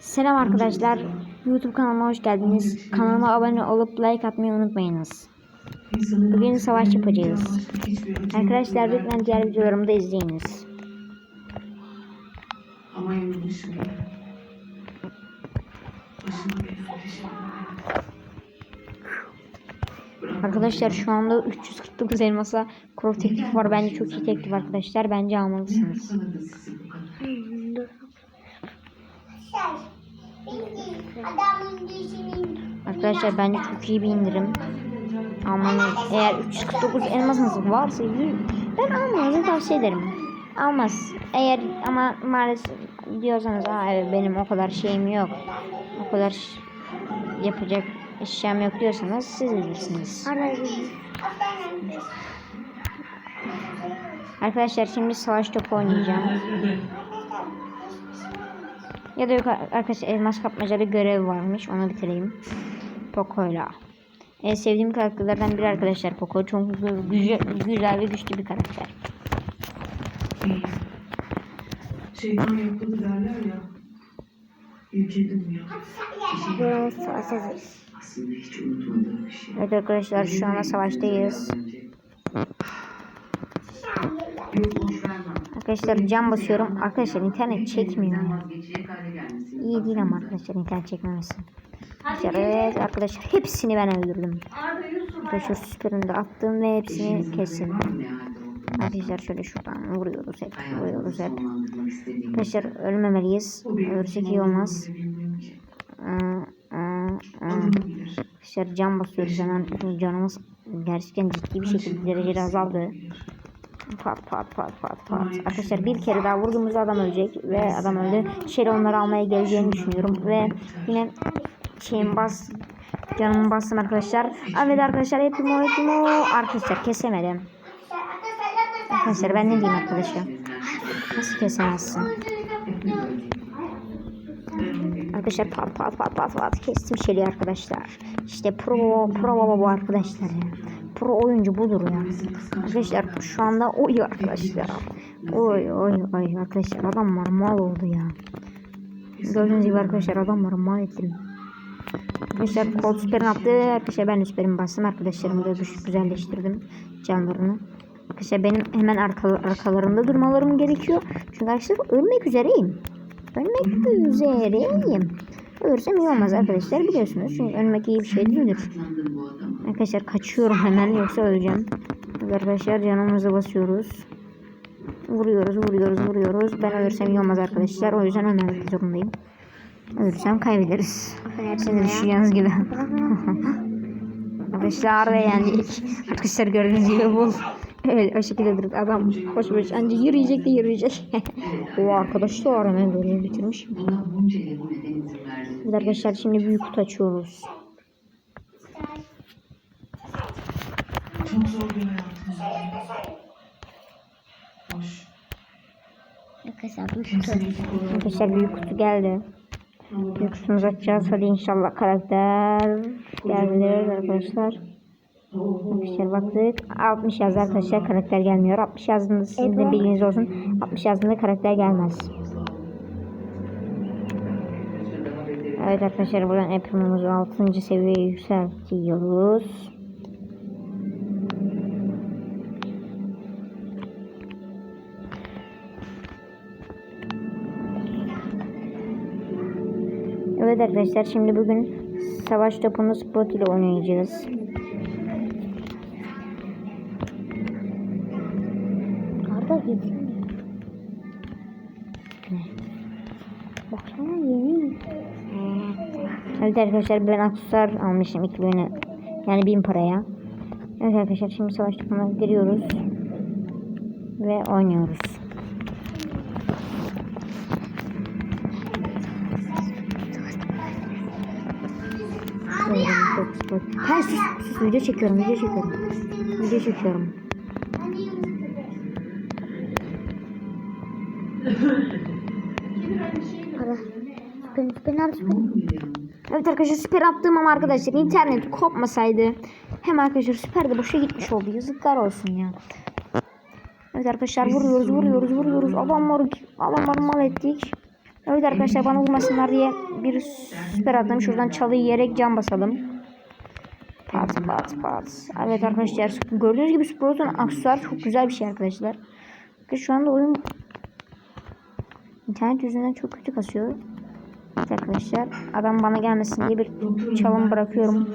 Selam arkadaşlar. YouTube kanalıma hoş geldiniz. Kanalıma abone olup like atmayı unutmayınız. Bugün savaş yapacağız. Arkadaşlar lütfen diğer videolarımı da izleyiniz. Arkadaşlar şu anda 349 elmasa kuru teklif var. Bence çok iyi teklif arkadaşlar. Bence almalısınız. Arkadaşlar bence çok iyi bir indirim. Almanı eğer 349 elmasınız varsa ben almanızı tavsiye ederim. Almaz. Eğer ama maalesef diyorsanız Aa, evet, benim o kadar şeyim yok. O kadar yapacak eşyam yok diyorsanız siz bilirsiniz. Arkadaşlar şimdi savaş topu oynayacağım. Ya da yok arkadaşlar elmas kapmacalı görev varmış onu bitireyim. Poco'yla. En sevdiğim karakterlerden biri arkadaşlar Poco. Çok gü- güzel, güzel ve güçlü bir karakter. Şeytan yokladı derler ya. Ülkedim ya. Aslında hiç unutmadığım bir şey. Evet arkadaşlar şu anda savaştayız. Yok boş vermem. Arkadaşlar cam basıyorum. Arkadaşlar internet çekmiyor ya. İyi değil ama arkadaşlar internet çekmemesi. Arkadaşlar evet arkadaşlar hepsini ben öldürdüm. Arkadaşlar süperini de attım ve hepsini olduğunu? Arkadaşlar şöyle şuradan vuruyoruz hep vuruyoruz hep. Arkadaşlar ölmemeliyiz. Ölürsek iyi olmaz. aa. Adını bilir. Arkadaşlar can basıyoruz hemen. Canımız gerçekten ciddi bir şekilde derecede azaldı. Pat pat pat pat pat. Arkadaşlar bir kere daha vurduğumuzda adam ölecek ve adam öldü. Şeyle onları almaya geleceğini düşünüyorum ve yine şeyin bas canımı bastım arkadaşlar. Evet arkadaşlar hepim o hepim o. Arkadaşlar kesemedim. Arkadaşlar ben ne diyeyim arkadaşlar? Nasıl kesemezsin? Arkadaşlar pat pat pat pat pat kestim şeyi arkadaşlar. İşte pro pro bu arkadaşlar ya. Pro oyuncu budur ya. Arkadaşlar şu anda oy arkadaşlar. Oy oy oy arkadaşlar adamlar mal oldu ya. Gördüğünüz gibi arkadaşlar adamları mal ettim. Arkadaşlar kol süperin attı. Arkadaşlar ben de süperin bastım. Arkadaşlarımı da güzelleştirdim canlarını. Arkadaşlar benim hemen arka, arkalarında durmalarım gerekiyor. Çünkü arkadaşlar ölmek üzereyim. Ölmek üzereyim. Ölürsem iyi olmaz arkadaşlar biliyorsunuz. Çünkü ölmek iyi bir şey değildir. Arkadaşlar kaçıyorum hemen yoksa öleceğim. Arkadaşlar canımızı basıyoruz. Vuruyoruz, vuruyoruz, vuruyoruz. Ben ölürsem iyi olmaz arkadaşlar. O yüzden ölmemek zorundayım. Ölürsem kaybederiz. Sizin düşüneceğiniz gibi. arkadaşlar ve yendik. Arkadaşlar gördüğünüz gibi bu. Evet o şekilde durup adam koş koş anca yürüyecek de yürüyecek. o böyle bitirmiş. Yıl neden izin verdiniz? Evet arkadaşlar şimdi büyük kutu açıyoruz. Çok zor bir hayatım. Hoş. Arkadaşlar büyük kutu geldi. Büyük kutumuzu açacağız. Hadi inşallah karakter gelir arkadaşlar. Arkadaşlar baktık. 60 yazdı arkadaşlar karakter gelmiyor. 60 yazdığında sizin de bilginiz olsun. 60 yazdığında karakter gelmez. Evet arkadaşlar buradan Apple'ımızı 6. seviyeye yükseltiyoruz. Evet arkadaşlar şimdi bugün savaş topunu spot ile oynayacağız. Arda gitsin. Baksana yeni. Evet arkadaşlar ben aksesuar almışım 2000 yani 1000 paraya. Evet arkadaşlar şimdi savaş topuna giriyoruz. Ve oynuyoruz. Spor. Hayır sus, sus video çekiyorum video çekiyorum. Video çekiyorum. Ara. Ben, ben nerede ben? Evet arkadaşlar süper attığım ama arkadaşlar internet kopmasaydı hem arkadaşlar süper de boşa gitmiş oldu. Yazıklar olsun ya. Evet arkadaşlar vuruyoruz vuruyoruz vuruyoruz. Adamları adamları mal ettik. Evet arkadaşlar bana vurmasınlar diye bir süper atladım. Şuradan çalıyı yiyerek can basalım. Pat pat pat. Evet arkadaşlar gördüğünüz gibi Sprout'un aksesuarı çok güzel bir şey arkadaşlar. Şu anda oyun internet yüzünden çok kötü kasıyor. Arkadaşlar adam bana gelmesin diye bir çalım bırakıyorum.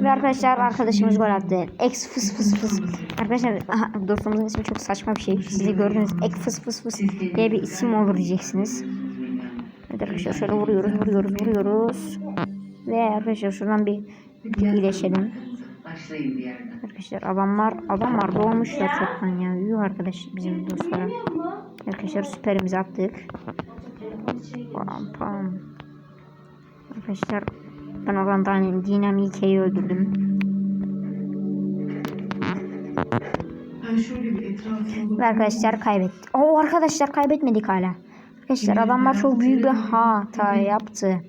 Ve arkadaşlar arkadaşımız gol attı. X fıs fıs fıs. Arkadaşlar aha, dostumuzun ismi çok saçma bir şey. Siz de gördünüz X fıs fıs fıs diye bir isim olur diyeceksiniz. Evet arkadaşlar şöyle vuruyoruz vuruyoruz vuruyoruz. Ve arkadaşlar şuradan bir iyileşelim. Başlayın bir yerden. Arkadaşlar adamlar adamlar doğmuşlar çoktan ya. Yuh arkadaş bizim dostlara. Arkadaşlar süperimizi attık. Pam pam. Arkadaşlar ben oradan daha dinamikeyi öldürdüm. Ben şöyle bir etrafıma Ve arkadaşlar kaybettik. Oo arkadaşlar kaybetmedik hala. Arkadaşlar adamlar çok büyük bir hata yaptı.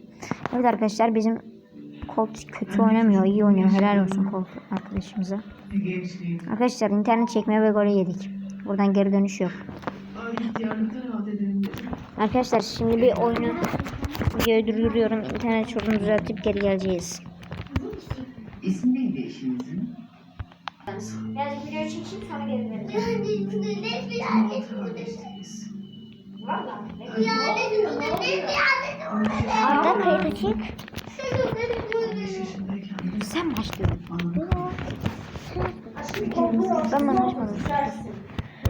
Evet arkadaşlar bizim Colt kötü oynamıyor, iyi oynuyor. Helal olsun Colt arkadaşımıza. Arkadaşlar internet çekmeye ve golü yedik. Buradan geri dönüş yok. Arkadaşlar şimdi bir oyunu videoyu durduruyorum. İnternet sorunu düzeltip geri geleceğiz. İsim neydi eşinizin? Biraz video çekeyim sonra geri vereceğim. Arda kayıt açık. Sen başlıyorsun. anladım. Ben anlaşmadım.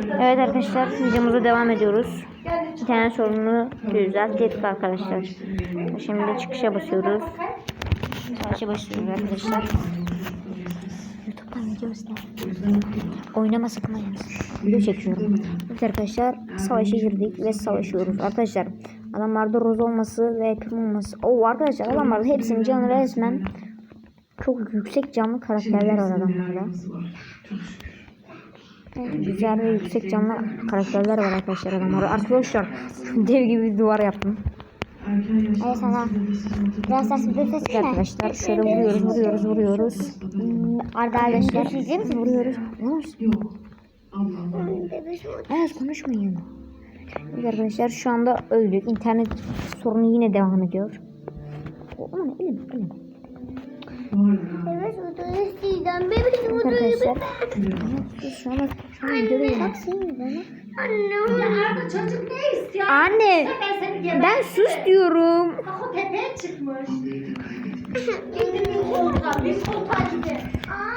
Evet arkadaşlar videomuza devam ediyoruz. İnternet sorununu düzelttik arkadaşlar. Şimdi çıkışa basıyoruz. Savaşa başlıyoruz arkadaşlar. YouTube'dan video ister. Oynama sıkmayınız. Video çekiyorum. Evet arkadaşlar savaşa girdik ve savaşıyoruz. Arkadaşlar adamlarda roz olması ve prim olması. Oo arkadaşlar adamlarda hepsinin canı resmen çok yüksek canlı karakterler var adamlarda. Evet, güzel ve yüksek canlı karakterler var arkadaşlar adamlarda. Arkadaşlar dev gibi bir duvar yaptım. Ay sana. Biraz ters bir ses Evet arkadaşlar şöyle vuruyoruz vuruyoruz vuruyoruz. Arda arkadaşlar. Vuruyoruz? Vuruyoruz. Evet konuşmayın. Evet arkadaşlar şu anda öldük. İnternet sorunu yine devam ediyor. Aman elim elim. Evet o da eskiden bebeğim Evet o da arkadaşlar. Şu anda şu anda videodayım. Bak senin bana. Arda çocuk ne istiyor? Anne Ben seni geber. ben sus diyorum. Bak o tepeye çıkmış. Gidin bir koltuğa, bir koltuğa gidin.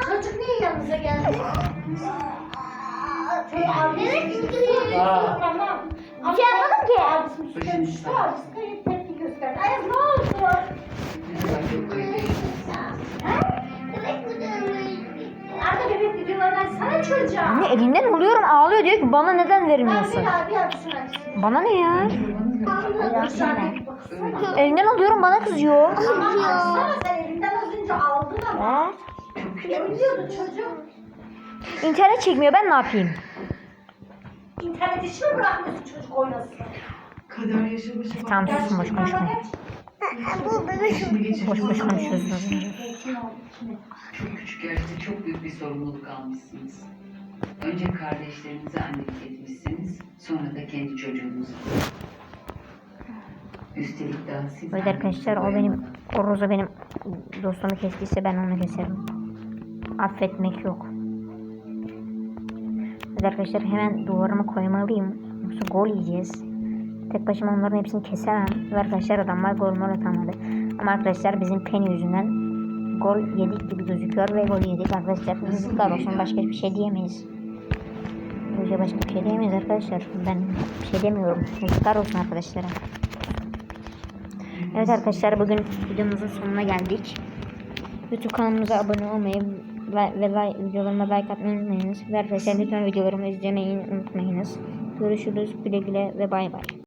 Çocuk niye yanınıza geldi? Şöyle abisi Tamam. Bir şey yapmadım ki. Abisi kayıp tepki gösterdi. Ay ne oldu? Arda bebek çocuğa. Anne elinden alıyorum ağlıyor diyor ki bana neden Ben vermiyorsun? bir abi abisini açsın. Bana ne ya? Elinden alıyorum bana kızıyor. Ama baksana sen elinden az önce aldın ama. Ne çocuk? İnternet çekmiyor ben ne yapayım? İnternet işi mi bırakmıyorsun çocuk oynasın? Kader yaşa başa Tamam susun boş konuşmayın. Bu bebek Boş boş konuşuyorsunuz. Çok küçük yaşta çok büyük bir sorumluluk almışsınız. Önce kardeşlerinize annelik etmişsiniz, sonra da kendi çocuğunuza. Üstelik daha siz Evet arkadaşlar o benim o Roza benim dostumu kestiyse ben onu keserim. Affetmek yok. Evet arkadaşlar hemen duvarımı koymalıyım. Yoksa gol yiyeceğiz. Tek başıma onların hepsini kesemem. Ve arkadaşlar adamlar gol mol atamadı. Ama arkadaşlar bizim Penny yüzünden gol yedik gibi gözüküyor ve gol yedik arkadaşlar. Yazıklar olsun başka hiçbir şey diyemeyiz. Başka başka bir şey diyemeyiz arkadaşlar. Ben bir şey demiyorum. Yazıklar olsun arkadaşlara. Evet arkadaşlar bugün videomuzun sonuna geldik. YouTube kanalımıza abone olmayı ve like, videolarıma like atmayı unutmayınız. Ve arkadaşlar lütfen videolarımı izlemeyi unutmayınız. Görüşürüz güle güle ve bay bay.